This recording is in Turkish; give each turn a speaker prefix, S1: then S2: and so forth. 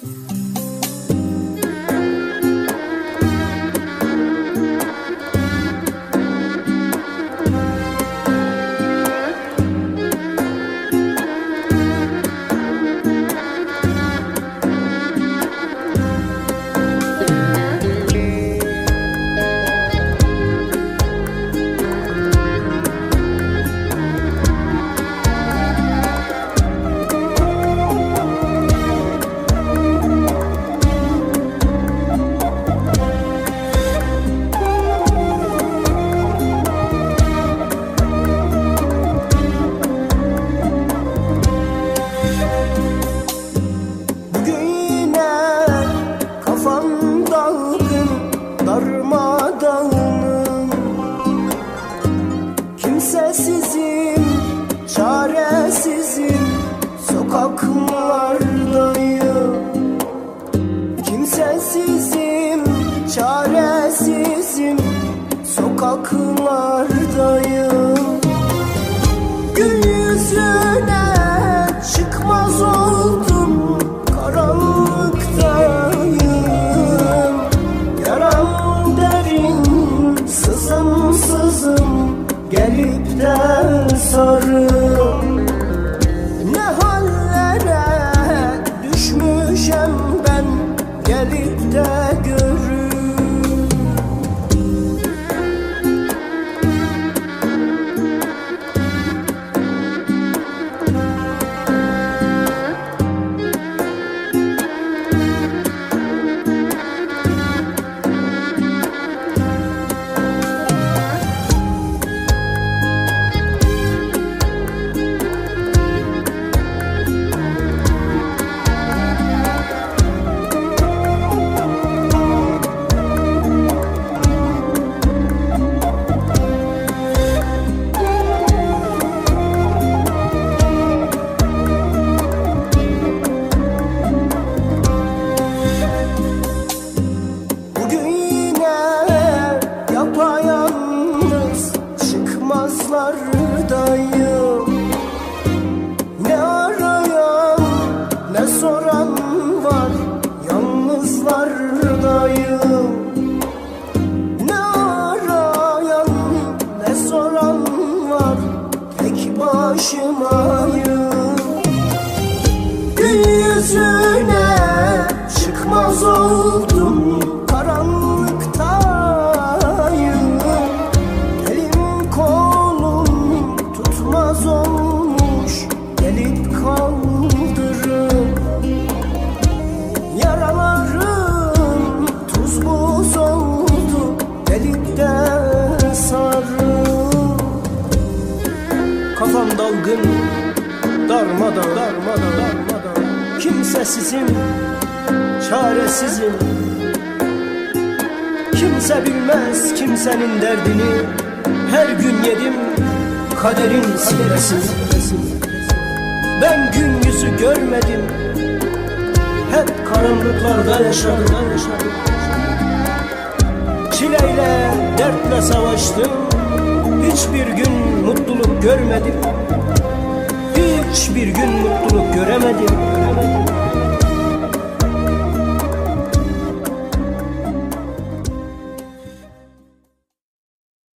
S1: Thank you. Sokaklardayım Gün yüzüne çıkmaz oldum. Karanlıktayım. Yaram derin sızım sızım Gelip de sarım başımayım Gün yüzüne çıkmaz oldum Dalgın darmadan darmadan darmadan Kimsesizim çaresizim. Kimse bilmez kimsenin derdini. Her gün yedim kaderin silesini Ben gün yüzü görmedim. Hep karanlıklarda yaşadım. Çileyle dertle savaştım Hiçbir gün mutluluk görmedim. Hiçbir gün mutluluk göremedim